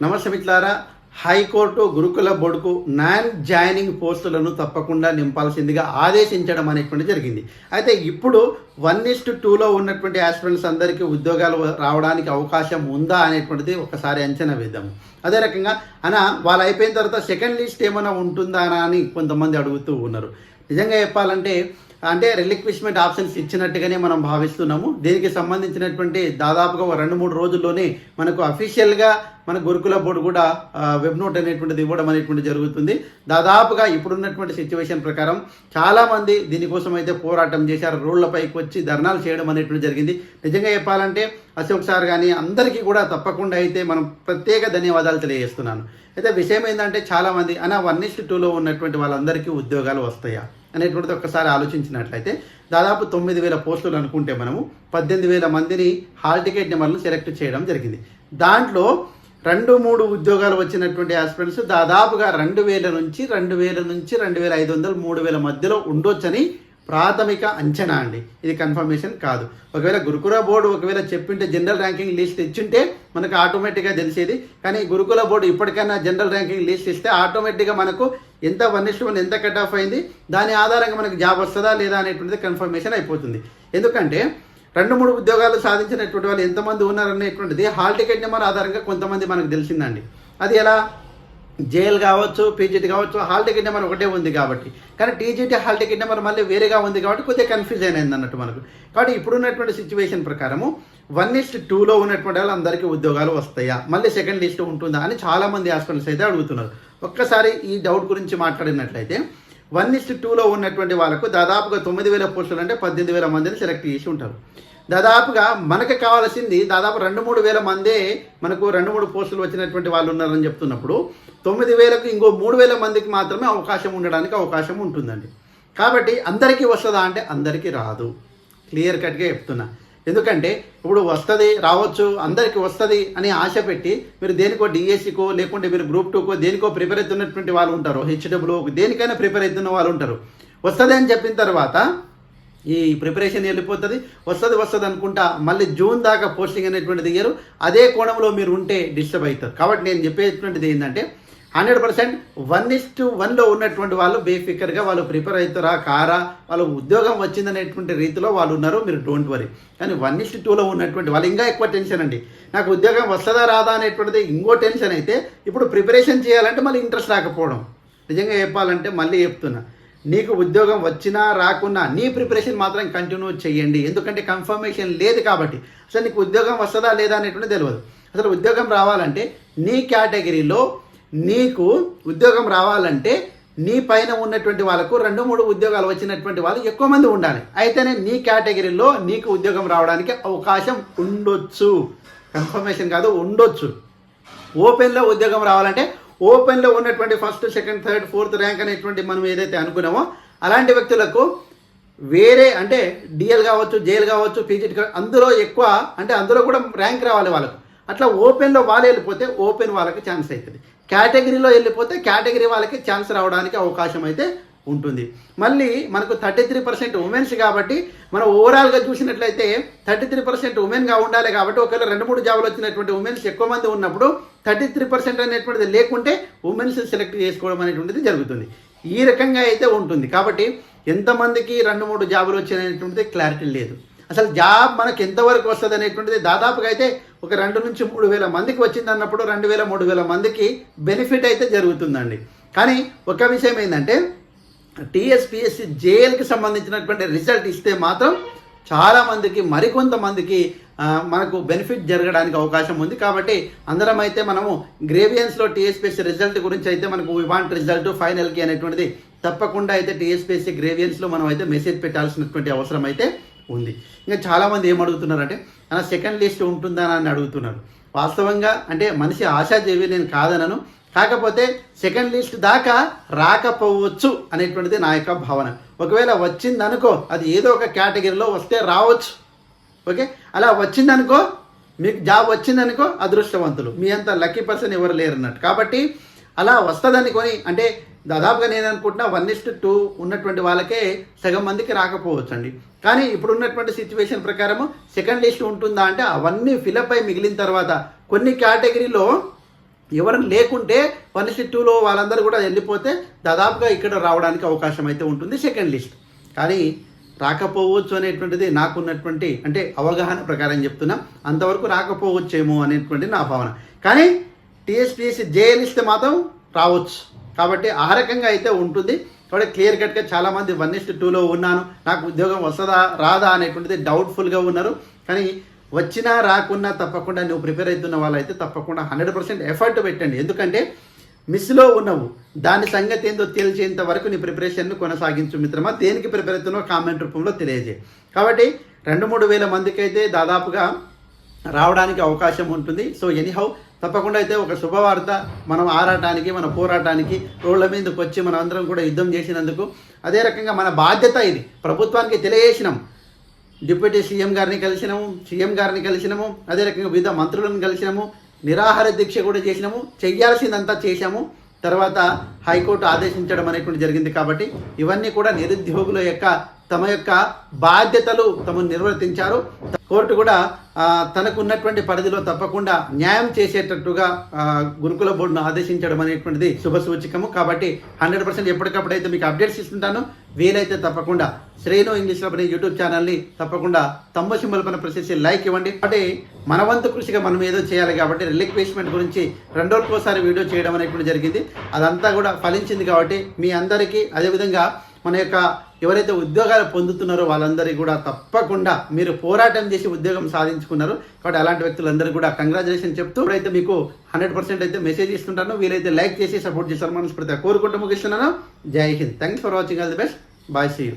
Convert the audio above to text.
నమస్తే మిత్రులారా హైకోర్టు గురుకుల బోర్డుకు నాన్ జాయినింగ్ పోస్టులను తప్పకుండా నింపాల్సిందిగా ఆదేశించడం అనేటువంటి జరిగింది. అయితే ఇప్పుడు వన్ ఇస్ట్ టూలో ఉన్నటువంటి ఆస్పిరెంట్స్ అందరికీ ఉద్యోగాలు రావడానికి అవకాశం ఉందా అనేటువంటిది ఒకసారి అంచనా వేద్దాము అదే రకంగా అనా వాళ్ళు అయిపోయిన తర్వాత సెకండ్ లిస్ట్ ఏమైనా ఉంటుందా అని కొంతమంది అడుగుతూ ఉన్నారు. నిజంగా చెప్పాలంటే అంటే రిలిక్విష్మెంట్ ఆప్షన్స్ ఇచ్చినట్టుగానే మనం భావిస్తున్నాము. దీనికి సంబంధించినటువంటి దాదాపుగా ఒక రెండు మూడు రోజుల్లోనే మనకు అఫీషియల్గా మన గురుకుల బోర్డు కూడా వెబ్ నోట్ అనేటువంటిది ఇవ్వడం అనేటువంటి జరుగుతుంది. దాదాపుగా ఇప్పుడున్నటువంటి సిచ్యువేషన్ ప్రకారం చాలామంది దీనికోసం అయితే పోరాటం చేశారు. రోడ్లపైకి వచ్చి ధర్నాలు చేయడం అనేటువంటి జరిగింది. నిజంగా చెప్పాలంటే అశోక్ సార్ కానీ అందరికీ కూడా తప్పకుండా అయితే మనం ప్రత్యేక ధన్యవాదాలు తెలియజేస్తున్నాను. అయితే విషయం ఏంటంటే చాలామంది అన్న వన్ ఇస్ట్ టూలో ఉన్నటువంటి వాళ్ళందరికీ ఉద్యోగాలు వస్తాయా? అనేటువంటిది ఒక్కసారి ఆలోచించినట్లయితే దాదాపు తొమ్మిది వేల పోస్టులు అనుకుంటే మనము పద్దెనిమిది వేల మందిని హాల్ టికెట్ నెంబర్లు సెలెక్ట్ చేయడం జరిగింది. దాంట్లో రెండు మూడు ఉద్యోగాలు వచ్చినటువంటి ఆస్పిరెంట్స్ దాదాపుగా రెండు వేల నుంచి రెండు వేల నుంచి రెండు వేల ఐదు వందలు మూడు వేల మధ్యలో ఉండొచ్చని ప్రాథమిక అంచనా అండి. ఇది కన్ఫర్మేషన్ కాదు. ఒకవేళ గురుకుల బోర్డు ఒకవేళ చెప్పింటే జనరల్ ర్యాంకింగ్ లిస్ట్ ఇచ్చింటే మనకు ఆటోమేటిక్గా తెలిసేది. కానీ గురుకుల బోర్డు ఇప్పటికైనా జనరల్ ర్యాంకింగ్ లిస్ట్ ఇస్తే ఆటోమేటిక్గా మనకు ఎంత వన్ ఇస్ట్ ఎంత కట్ ఆఫ్ అయింది దాని ఆధారంగా మనకు జాబ్ వస్తుందా లేదా అనేటువంటిది కన్ఫర్మేషన్ అయిపోతుంది. ఎందుకంటే రెండు మూడు ఉద్యోగాలు సాధించినటువంటి వాళ్ళు ఎంతమంది ఉన్నారనేటువంటిది హాల్ టికెట్ నెంబర్ ఆధారంగా కొంతమంది మనకు తెలిసిందండి. అది ఎలా? జేఎల్ కావచ్చు పీజీటీ కావచ్చు హాల్ టికెట్ నెంబర్ ఒకటే ఉంది కాబట్టి. కానీ టీజీటీ హాల్ టికెట్ నెంబర్ మళ్ళీ వేరేగా ఉంది కాబట్టి కొద్దిగా కన్ఫ్యూజ్ అయింది అన్నట్టు మనకు. కాబట్టి ఇప్పుడున్నటువంటి సిచ్యువేషన్ ప్రకారము వన్ లిస్ట్ టూలో ఉన్నటువంటి వాళ్ళందరికీ ఉద్యోగాలు వస్తాయా? మళ్ళీ సెకండ్ లిస్ట్ ఉంటుందా అని చాలామంది హాస్పిటల్స్ అయితే అడుగుతున్నారు. ఒక్కసారి ఈ డౌట్ గురించి మాట్లాడినట్లయితే వన్ ఇస్ట్ టూలో ఉన్నటువంటి వాళ్ళకు దాదాపుగా తొమ్మిది వేల పోస్టులు అంటే పద్దెనిమిది వేల మందిని సెలెక్ట్ చేసి ఉంటారు. దాదాపుగా మనకి కావాల్సింది దాదాపు రెండు మూడు వేల మందే మనకు రెండు మూడు పోస్టులు వచ్చినటువంటి వాళ్ళు ఉన్నారని చెప్తున్నప్పుడు తొమ్మిది వేలకు ఇంకో మూడు వేల మందికి మాత్రమే అవకాశం ఉండడానికి అవకాశం ఉంటుందండి. కాబట్టి అందరికీ వస్తుందా అంటే అందరికీ రాదు. క్లియర్ కట్గా చెప్తున్నా. ఎందుకంటే ఇప్పుడు వస్తుంది రావచ్చు అందరికీ వస్తుంది అని ఆశ పెట్టి మీరు దేనికో డిఎస్సికో లేకుంటే మీరు గ్రూప్ టూకో దేనికో ప్రిపేర్ అవుతున్నటువంటి వాళ్ళు ఉంటారు. హెచ్డబ్ల్యూ దేనికైనా ప్రిపేర్ అవుతున్న వాళ్ళు ఉంటారు. వస్తుంది అని చెప్పిన తర్వాత ఈ ప్రిపరేషన్ వెళ్ళిపోతుంది వస్తుంది వస్తుంది అనుకుంటా మళ్ళీ జూన్ దాకా పోస్టింగ్ అనేటువంటిది ఇయ్యరు. అదే కోణంలో మీరు ఉంటే డిస్టర్బ్ అవుతారు కాబట్టి నేను చెప్పేటువంటిది ఏంటంటే hundred percent one is to వన్లో ఉన్నటువంటి వాళ్ళు బేఫికర్గా వాళ్ళు ప్రిపేర్ అవుతారా కారా వాళ్ళు ఉద్యోగం వచ్చిందనేటువంటి రీతిలో వాళ్ళు ఉన్నారు. మీరు డోంట్ వరీ కానీ వన్ ఇస్ టూలో ఉన్నటువంటి వాళ్ళు ఇంకా ఎక్కువ టెన్షన్ అండి. నాకు ఉద్యోగం వస్తుందా రాదా అనేటువంటిది ఇంకో టెన్షన్ అయితే ఇప్పుడు ప్రిపరేషన్ చేయాలంటే మళ్ళీ ఇంట్రెస్ట్ రాకపోవడం. నిజంగా చెప్పాలంటే మళ్ళీ చెప్తున్నా. నీకు ఉద్యోగం వచ్చినా రాకున్నా నీ ప్రిపరేషన్ మాత్రం కంటిన్యూ చేయండి. ఎందుకంటే కన్ఫర్మేషన్ లేదు కాబట్టి. అసలు నీకు ఉద్యోగం వస్తుందా లేదా అనేటువంటి తెలియదు అసలు ఉద్యోగం రావాలంటే నీ కేటగిరీలో నీకు ఉద్యోగం రావాలంటే నీ పైన ఉన్నటువంటి వాళ్ళకు రెండు మూడు ఉద్యోగాలు వచ్చినటువంటి వాళ్ళు ఎక్కువ మంది ఉండాలి. అయితేనే నీ కేటగిరీలో నీకు ఉద్యోగం రావడానికి అవకాశం ఉండొచ్చు. కన్ఫర్మేషన్ కాదు ఉండొచ్చు. ఓపెన్లో ఉద్యోగం రావాలంటే ఓపెన్లో ఉన్నటువంటి first second third fourth rank అనేటువంటి మనం ఏదైతే అనుకున్నామో అలాంటి వ్యక్తులకు వేరే అంటే డిఎల్ కావచ్చు జేఎల్ కావచ్చు పీజీటీ కావచ్చు అందులో ఎక్కువ అంటే అందులో కూడా ర్యాంక్ రావాలి వాళ్ళకు. అట్లా ఓపెన్లో వాళ్ళు వెళ్ళిపోతే ఓపెన్ వాళ్ళకి ఛాన్స్ అవుతుంది. కేటగిరీలో వెళ్ళిపోతే కేటగిరీ వాళ్ళకి ఛాన్స్ రావడానికి అవకాశం అయితే ఉంటుంది. మళ్ళీ మనకు థర్టీ త్రీ పర్సెంట్ ఉమెన్స్ కాబట్టి మనం ఓవరాల్గా చూసినట్లయితే థర్టీ త్రీ పర్సెంట్ ఉమెన్గా ఉండాలి కాబట్టి ఒకవేళ రెండు మూడు జాబులు వచ్చినటువంటి ఉమెన్స్ ఎక్కువ మంది ఉన్నప్పుడు థర్టీ త్రీ పర్సెంట్ అనేటువంటిది లేకుంటే ఉమెన్స్ సెలెక్ట్ చేసుకోవడం అనేటువంటిది జరుగుతుంది. ఈ రకంగా అయితే ఉంటుంది. కాబట్టి ఎంతమందికి రెండు మూడు జాబులు వచ్చాయనేటువంటిది క్లారిటీ లేదు. అసలు జాబ్ మనకు ఎంతవరకు వస్తుంది అనేటువంటిది దాదాపుగా అయితే ఒక రెండు నుంచి మూడు వేల మందికి వచ్చింది అన్నప్పుడు రెండు వేల మూడు వేల మందికి బెనిఫిట్ అయితే జరుగుతుందండి. కానీ ఒక విషయం ఏంటంటే టీఎస్పిఎస్సి జేఎల్కి సంబంధించినటువంటి రిజల్ట్ ఇస్తే మాత్రం చాలామందికి మరికొంతమందికి మనకు బెనిఫిట్ జరగడానికి అవకాశం ఉంది. కాబట్టి అందరం అయితే మనము గ్రేవియన్స్లో టీఎస్పిఎస్సి రిజల్ట్ గురించి అయితే మనకు ఇవాంట్ రిజల్ట్ ఫైనల్కి అనేటువంటిది తప్పకుండా అయితే టీఎస్పిఎస్సి గ్రేవియన్స్లో మనం అయితే మెసేజ్ పెట్టాల్సినటువంటి అవసరం అయితే ఉంది. ఇంకా చాలామంది ఏం అడుగుతున్నారంటే అన్న సెకండ్ లిస్ట్ ఉంటుందా అని అడుగుతున్నారు. వాస్తవంగా అంటే మనిషి ఆశాదేవి నేను కాదనను. కాకపోతే సెకండ్ లిస్ట్ దాకా రాకపోవచ్చు అనేటువంటిది నా యొక్క భావన. ఒకవేళ వచ్చిందనుకో అది ఏదో ఒక కేటగిరీలో వస్తే రావచ్చు. ఓకే? అలా వచ్చిందనుకో మీకు జాబ్ వచ్చిందనుకో అదృష్టవంతులు. మీ అంత లక్కీ పర్సన్ ఎవరు లేరు అన్నట్టు కాబట్టి అలా వస్తుందనుకొని అంటే దాదాపుగా నేను అనుకుంటున్నా వన్ ఇస్ట్ టూ ఉన్నటువంటి వాళ్ళకే సగం మందికి రాకపోవచ్చు అండి కానీ ఇప్పుడు ఉన్నటువంటి సిచ్యువేషన్ ప్రకారము సెకండ్ లిస్ట్ ఉంటుందా అంటే అవన్నీ ఫిలప్ అయి మిగిలిన తర్వాత కొన్ని కేటగిరీలో ఎవరు లేకుంటే వన్ ఇస్ట్ టూలో వాళ్ళందరూ కూడా వెళ్ళిపోతే దాదాపుగా ఇక్కడ రావడానికి అవకాశం అయితే ఉంటుంది సెకండ్ లిస్ట్. కానీ రాకపోవచ్చు అనేటువంటిది నాకున్నటువంటి అంటే అవగాహన ప్రకారం చెప్తున్నా. అంతవరకు రాకపోవచ్చేమో అనేటువంటి నా భావన. కానీ టీఎస్పీఎస్సీ జేఎన్ఇస్తే మాత్రం రావచ్చు. కాబట్టి ఆ రకంగా అయితే ఉంటుంది. కాబట్టి క్లియర్ కట్గా చాలామంది వన్ ఇస్ట్ టూలో ఉన్నాను. నాకు ఉద్యోగం వస్తుందా రాదా అనేటువంటిది డౌట్ఫుల్గా ఉన్నారు. కానీ వచ్చినా రాకున్నా తప్పకుండా నువ్వు ప్రిపేర్ అవుతున్న వాళ్ళైతే తప్పకుండా హండ్రెడ్ పర్సెంట్ ఎఫర్ట్ పెట్టండి. ఎందుకంటే మిస్లో ఉన్నావు. దాని సంగతి ఏందో తెలిసేంత వరకు నీ ప్రిపరేషన్ను కొనసాగించు మిత్రమా. దేనికి ప్రిపేర్ అవుతున్నావు కామెంట్ రూపంలో తెలియజేయి. కాబట్టి రెండు మూడు వేల మందికైతే దాదాపుగా రావడానికి అవకాశం ఉంటుంది. సో ఎనీహౌ తప్పకుండా అయితే ఒక శుభవార్త మనం ఆరాటానికి మన పోరాటానికి రోడ్ల మీదకి వచ్చి మనం అందరం కూడా యుద్ధం చేసినందుకు అదే రకంగా మన బాధ్యత ఇది. ప్రభుత్వానికి తెలియజేసినాం. డిప్యూటీ సీఎం గారిని కలిసినాము సీఎం గారిని కలిసినాము అదే రకంగా వివిధ మంత్రులను కలిసినాము నిరాహార దీక్ష కూడా చేసినాము. చెయ్యాల్సిందంతా చేశాము. తర్వాత హైకోర్టు ఆదేశించడం అనేటువంటి జరిగింది కాబట్టి ఇవన్నీ కూడా నిరుద్యోగుల యొక్క తమ యొక్క బాధ్యతలు తమను నిర్వర్తించారు. కోర్టు కూడా తనకున్నటువంటి తనకు ఉన్నటువంటి పరిధిలో తప్పకుండా న్యాయం చేసేటట్టుగా గురుకుల బోర్డును ఆదేశించడం అనేటువంటిది శుభ సూచకము. కాబట్టి హండ్రెడ్ పర్సెంట్ ఎప్పటికప్పుడు అయితే మీకు అప్డేట్స్ ఇస్తుంటాను. వీలైతే తప్పకుండా శ్రేణు ఇంగ్లీష్లో యూట్యూబ్ ఛానల్ని తప్పకుండా తమ్మ సింబల్ పైన ప్రశ్నించి లైక్ ఇవ్వండి. అంటే మన వంతు కృషిగా మనం ఏదో చేయాలి కాబట్టి రిలిక్వేష్మెంట్ గురించి రెండు రోజులకోసారి వీడియో చేయడం అనేటువంటి జరిగింది. అదంతా కూడా ఫలించింది కాబట్టి మీ అందరికీ అదేవిధంగా మన యొక్క ఎవరైతే ఉద్యోగాలు పొందుతున్నారో వాళ్ళందరికీ కూడా తప్పకుండా మీరు పోరాటం చేసి ఉద్యోగం సాధించుకున్నారు. కాబట్టి అలాంటి వ్యక్తులందరూ కూడా కంగ్రాచులేషన్ చెప్తూ అయితే మీకు హండ్రెడ్ పర్సెంట్ అయితే మెసేజ్ ఇస్తుంటాను వీలైతే లైక్ చేసి సపోర్ట్ చేస్తారు మనస్ఫూర్తిగా కోరుకుంటూ ముగిస్తున్నాను. జై Hind. Thanks for watching all the best bye see